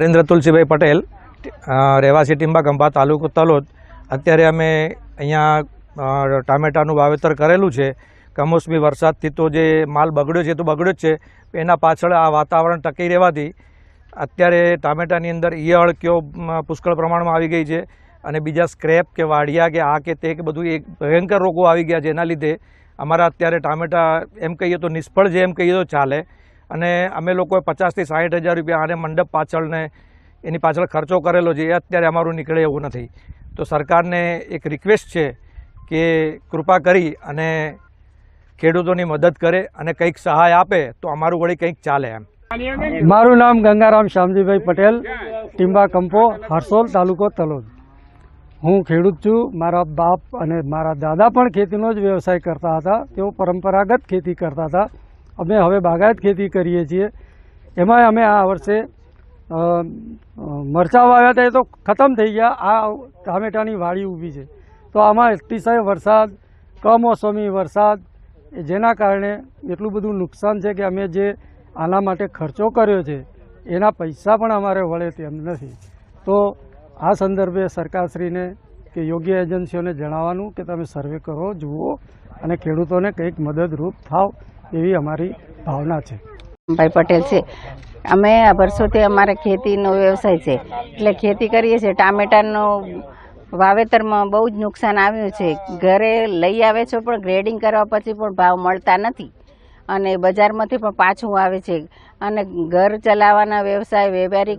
નરેન્દ્ર તુલસીભાઈ પટેલ રહેવાસી ટીંબા તાલુકો તલોદ. અત્યારે અમે અહીંયા ટામેટાનું વાવેતર કરેલું છે. કમોસમી વરસાદથી તો જે માલ બગડ્યો છે તો બગડ્યો જ છે. એના પાછળ આ વાતાવરણ ટકી રહેવાથી અત્યારે ટામેટાની અંદર ઈયળ કયો પુષ્કળ પ્રમાણમાં આવી ગઈ છે અને બીજા સ્ક્રેપ કે વાડિયા કે આ કે તે કે બધું એક ભયંકર રોગો આવી ગયા છે. એના લીધે અમારા અત્યારે ટામેટા એમ કહીએ તો નિષ્ફળ છે, એમ કહીએ તો ચાલે. અને અમે લોકોએ પચાસથી સાઠ હજાર રૂપિયા આને મંડપ પાછળને એની પાછળ ખર્ચો કરેલો છે, એ અત્યારે અમારું નીકળે એવું નથી. તો સરકારને એક રિક્વેસ્ટ છે કે કૃપા કરી અને ખેડૂતોની મદદ કરે અને કંઈક સહાય આપે તો અમારું વળી કંઈક ચાલે એમ. મારું નામ ગંગારામ શ્યામજીભાઈ પટેલ, ટીંબા કંપો, હરસોલ તાલુકો તલોદ. હું ખેડૂત છું, મારા બાપ અને મારા દાદા પણ ખેતીનો જ વ્યવસાય કરતા હતા, તેઓ પરંપરાગત ખેતી કરતા હતા. અમે હવે બાગાયત ખેતી કરીએ છીએ. એમાં અમે આ વર્ષે મરચાં વાવ્યા હતા, એ તો ખતમ થઈ ગયા. આ ટામેટાની વાડી ઊભી છે. તો આમાં અતિશય વરસાદ, કમોસમી વરસાદ જેના કારણે એટલું બધું નુકસાન છે કે અમે જે આના માટે ખર્ચો કર્યો છે, એના પૈસા પણ અમારે વળે તેમ નથી. તો આ સંદર્ભે સરકારશ્રીને કે યોગ્ય એજન્સીઓને જણાવવાનું કે તમે સર્વે કરો, જુઓ અને ખેડૂતોને કંઈક મદદરૂપ થાવ. એવી અમારી ભાવના છે. ભાઈ પટેલ છે. અમે વર્ષોથી અમારે ખેતીનો વ્યવસાય છે. એટલે ખેતી કરીએ છીએ. ટામેટાનો વાવેતરમાં બહુ જ નુકસાન આવ્યું છે. ઘરે લઈ આવે છે પણ ગ્રેડિંગ કરવા પછી પણ ભાવ મળતા નથી. અને બજારમાંથી પણ પાછું આવે છે. અને ઘર ચલાવવાના વ્યવસાય, વ્યવહારિક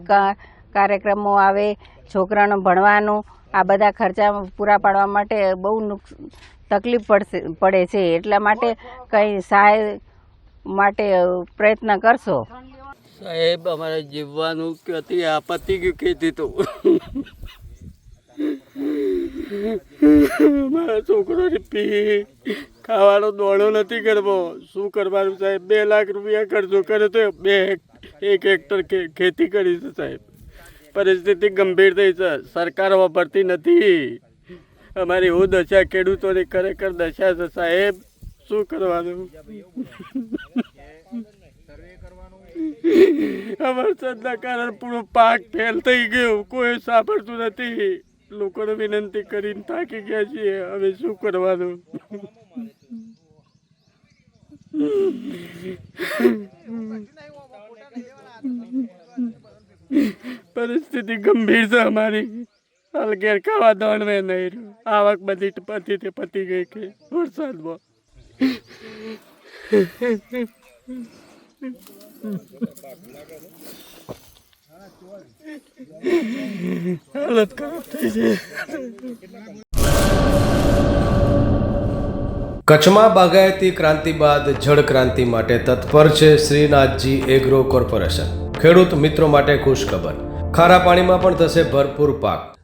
કાર્યક્રમો આવે છોકરાનું ભણવાનું, આ બધા ખર્ચા પૂરા પાડવા માટે બહુ નુકસ તકલીફ પડશે, પડે છે. એટલા માટે કંઈ સહાય માટે પ્રયત્ન કરશો? સાહેબ, અમારે જીવવાનું ક્યાંથી આપત્તિ ગયું કીધી તો. મારા છોકરોની પી ખાવાનો દોડો નથી કરવો. શું કરવાનું સાહેબ? બે લાખ રૂપિયા ખર્ચો કરે તો બે એક હેક્ટર ખેતી કરી સાહેબ. પરિસ્થિતિ ગંભીર થઈ છે. સરકાર વાપરતી નથી. અમારી હું દશા ખેડૂતોની ખરેખર દશા છે સાહેબ. શું કરવાનું? વરસાદના કારણે પૂરો પાક ફેલ થઈ ગયો. કોઈ સાંભળતું નથી. લોકોને વિનંતી કરીને થાકી ગયા છીએ. હવે શું કરવાનું? પરિસ્થિતિ ગંભીર છે અમારી. હાલ ઘેર ખાવા દોડવે નહીં. આવક બધી પતી તે પતી ગઈ કે વરસાદમાં. હાલત ખરાબ થઈ છે. કચ્છમાં બાગાયતી ક્રાંતિ બાદ જળ ક્રાંતિ માટે તત્પર છે શ્રીનાથજી એગ્રો કોર્પોરેશન. ખેડૂત મિત્રો માટે ખુશખબર. ખારા પાણીમાં પણ થશે ભરપૂર પાક.